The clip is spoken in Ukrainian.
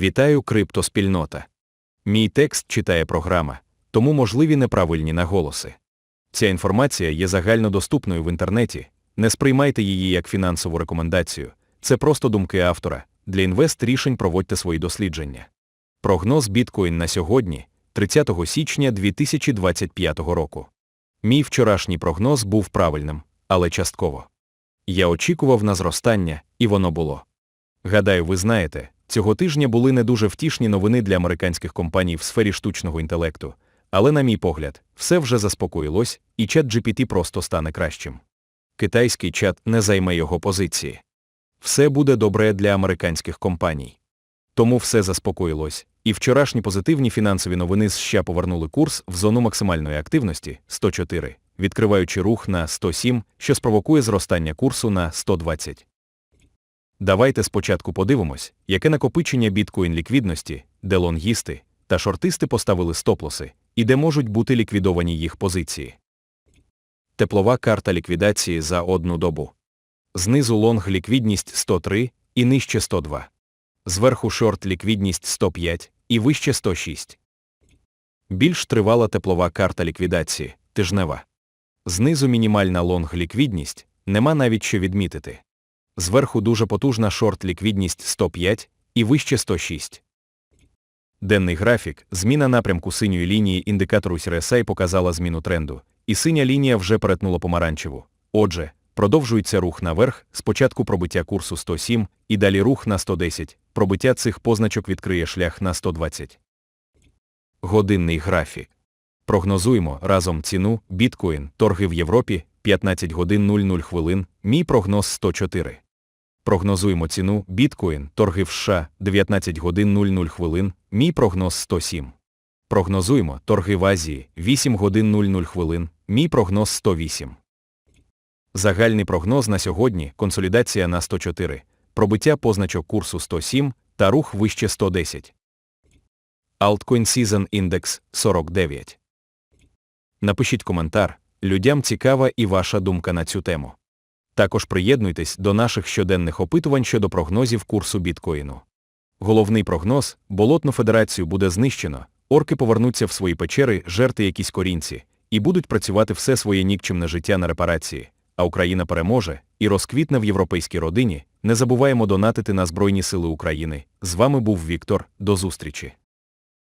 Вітаю, криптоспільнота. Мій текст читає програма, тому можливі неправильні наголоси. Ця інформація є загальнодоступною в інтернеті. Не сприймайте її як фінансову рекомендацію. Це просто думки автора. Для інвест рішень проводьте свої дослідження. Прогноз біткоін на сьогодні, 30 січня 2025 року. Мій вчорашній прогноз був правильним, але частково. Я очікував на зростання, і воно було. Гадаю, ви знаєте, цього тижня були не дуже втішні новини для американських компаній в сфері штучного інтелекту, але, на мій погляд, все вже заспокоїлось, і чат GPT просто стане кращим. Китайський чат не займе його позиції. Все буде добре для американських компаній. Тому все заспокоїлось, і вчорашні позитивні фінансові новини з США повернули курс в зону максимальної активності 104, відкриваючи рух на 107, що спровокує зростання курсу на 120. Давайте спочатку подивимось, яке накопичення біткоін ліквідності, де лонгісти та шортисти поставили стоплоси, і де можуть бути ліквідовані їх позиції. Теплова карта ліквідації за одну добу. Знизу лонг ліквідність 103 і нижче 102. Зверху шорт ліквідність 105 і вище 106. Більш тривала теплова карта ліквідації тижнева. Знизу мінімальна лонг ліквідність, нема навіть що відмітити. Зверху дуже потужна шорт ліквідність 105 і вище 106. Денний графік, зміна напрямку синьої лінії індикатору RSI показала зміну тренду, і синя лінія вже перетнула помаранчеву. Отже, продовжується рух наверх, спочатку пробиття курсу 107 і далі рух на 110, пробиття цих позначок відкриє шлях на 120. Годинний графік. Прогнозуємо разом ціну біткоін, торги в Європі 15 годин 00 хвилин, мій прогноз 104. Прогнозуємо ціну біткоін, торги в США 19 годин 00 хвилин, мій прогноз 107. Прогнозуємо торги в Азії 8 годин 00 хвилин, мій прогноз 108. Загальний прогноз на сьогодні консолідація на 104, пробиття позначок курсу 107 та рух вище 110. Altcoin Season Index 49. Напишіть коментар, людям цікава і ваша думка на цю тему. Також приєднуйтесь до наших щоденних опитувань щодо прогнозів курсу біткоїну. Головний прогноз болотну федерацію буде знищено, орки повернуться в свої печери, жерти якісь корінці, і будуть працювати все своє нікчемне життя на репарації, а Україна переможе і розквітне в європейській родині. Не забуваємо донатити на Збройні Сили України. З вами був Віктор. До зустрічі.